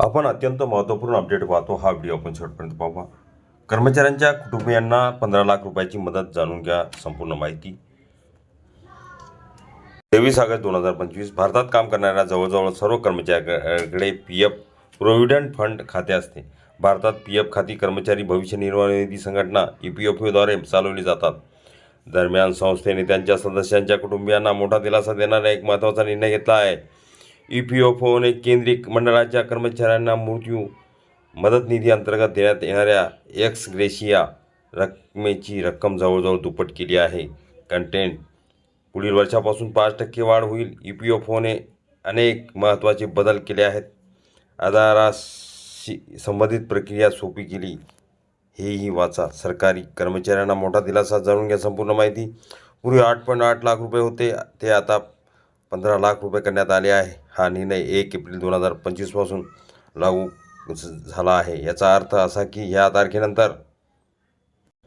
आपण अत्यंत महत्त्वपूर्ण अपडेट पाहतो. हा व्हिडिओ आपण शेवटपर्यंत पाहू कर्मचाऱ्यांच्या कुटुंबियांना पंधरा लाख रुपयाची मदत जाणून घ्या. संपूर्ण माहिती. तेवीस ऑगस्ट दोन हजार पंचवीस भारतात काम करणाऱ्या जवळजवळ सर्व कर्मचाऱ्यांकडे पी एफ प्रोव्हिडंट फंड खाते असते. भारतात पी एफ खाती कर्मचारी भविष्य निर्वाह निधी संघटना ई पी एफ ओद्वारे चालवली जातात. दरम्यान संस्थेने त्यांच्या सदस्यांच्या कुटुंबियांना मोठा दिलासा देणारा एक महत्त्वाचा निर्णय घेतला आहे. ई पी एफ ओने केंद्रीय मंडळाच्या कर्मचाऱ्यांना मृत्यू मदत निधी अंतर्गत देण्यात येणाऱ्या एक्स ग्रेशिया रकमेची रक्कम जवळजवळ दुप्पट केली आहे कंटेंट पुढील वर्षापासून पाच टक्के वाढ होईल ई पी एफ ओने अनेक महत्त्वाचे बदल केले आहेत आधाराशी संबंधित प्रक्रिया सोपी केली हेही वाचा सरकारी कर्मचाऱ्यांना मोठा दिलासा जाणून घ्या संपूर्ण माहिती पूर्वी आठ पॉईंट आठ लाख रुपये होते ते आता पंधरा लाख रुपये करण्यात आले आहे. हा निर्णय एक एप्रिल दोन हजार पंचवीसपासून लागू झाला आहे. याचा अर्थ असा की ह्या तारखेनंतर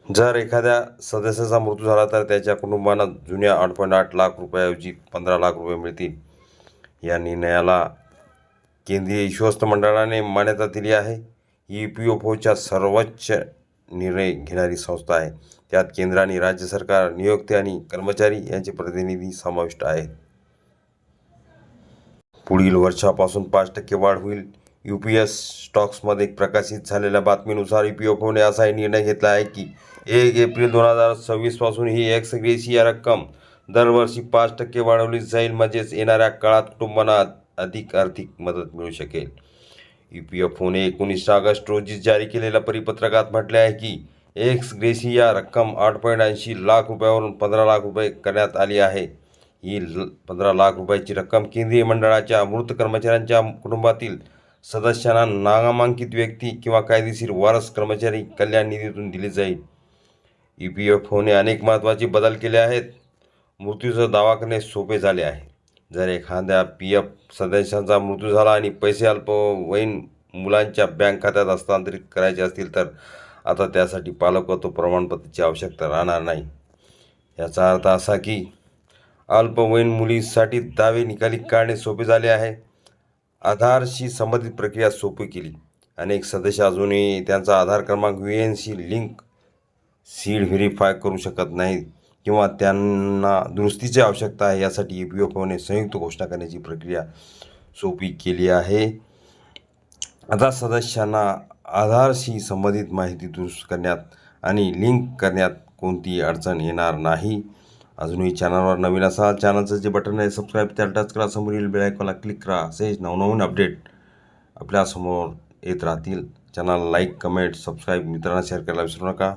जर एखाद्या सदस्याचा मृत्यू झाला तर त्याच्या कुटुंबांना जुन्या आठ पॉईंट आठ लाख रुपयाऐवजी पंधरा लाख रुपये मिळतील. या निर्णयाला केंद्रीय विश्वस्त मंडळाने मान्यता दिली आहे. ई पी एफ ओच्या सर्वोच्च निर्णय घेणारी संस्था आहे. त्यात केंद्र आणि राज्य सरकार नियोक्ते आणि कर्मचारी यांचे प्रतिनिधी समाविष्ट आहेत. पुढील वर्षापासून पाच टक्के वाढ होईल. यू पी एस स्टॉक्समध्ये प्रकाशित झालेल्या बातमीनुसार ई पी एफ ओने असाही निर्णय घेतला आहे की एक एप्रिल दोन हजार सव्वीसपासून ही एक्स ग्रेसिया रक्कम दरवर्षी पाच टक्के वाढवली जाईल. म्हणजेच येणाऱ्या काळात कुटुंबांना अधिक आर्थिक मदत मिळू शकेल. ई पी एफ ओने एकोणीस ऑगस्ट रोजी जारी केलेल्या परिपत्रकात म्हटले आहे की एक्स ग्रेसिया रक्कम आठ पॉईंट ऐंशी लाख रुपयावरून पंधरा लाख रुपये करण्यात आली आहे. ही ल पंधरा लाख रुपयाची रक्कम केंद्रीय मंडळाच्या मृत कर्मचाऱ्यांच्या कुटुंबातील सदस्यांना नामांकित व्यक्ती किंवा कायदेशीर वारस कर्मचारी कल्याण निधीतून दिली जाईल. ई पी एफ ओने अनेक महत्त्वाचे बदल केले आहेत. मृत्यूचा दावा करणे सोपे झाले आहे. जर एखाद्या पी एफ सदस्यांचा मृत्यू झाला आणि पैसे अल्पवयीन मुलांच्या बँक खात्यात हस्तांतरित करायचे असतील तर आता त्यासाठी पालकत्व प्रमाणपत्राची आवश्यकता राहणार नाही. याचा अर्थ असा की अल्पवयीन मुलीसाठी दावे निकाली काढणे सोपे झाले आहे. आधारशी संबंधित प्रक्रिया सोपी केली. अनेक सदस्य अजूनही त्यांचा आधार क्रमांक यू एनशी लिंक सीड व्हेरीफाय करू शकत नाहीत किंवा त्यांना दुरुस्तीची आवश्यकता आहे यासाठी ई पी एफ ओने संयुक्त घोषणा करण्याची प्रक्रिया सोपी केली आहे. आता सदस्यांना आधारशी संबंधित माहिती दुरुस्त करण्यात आणि लिंक करण्यात कोणतीही अडचण येणार नाही. अजूनही चॅनलवर नवीन असाल चॅनलचं जे बटन आहे सबस्क्राईब त्याला टच करा. समोरील बेल क्लिक करा. असेच नवनवीन अपडेट आपल्यासमोर येत राहतील. चॅनल लाईक कमेंट सबस्क्राईब मित्रांना शेअर करायला विसरू नका.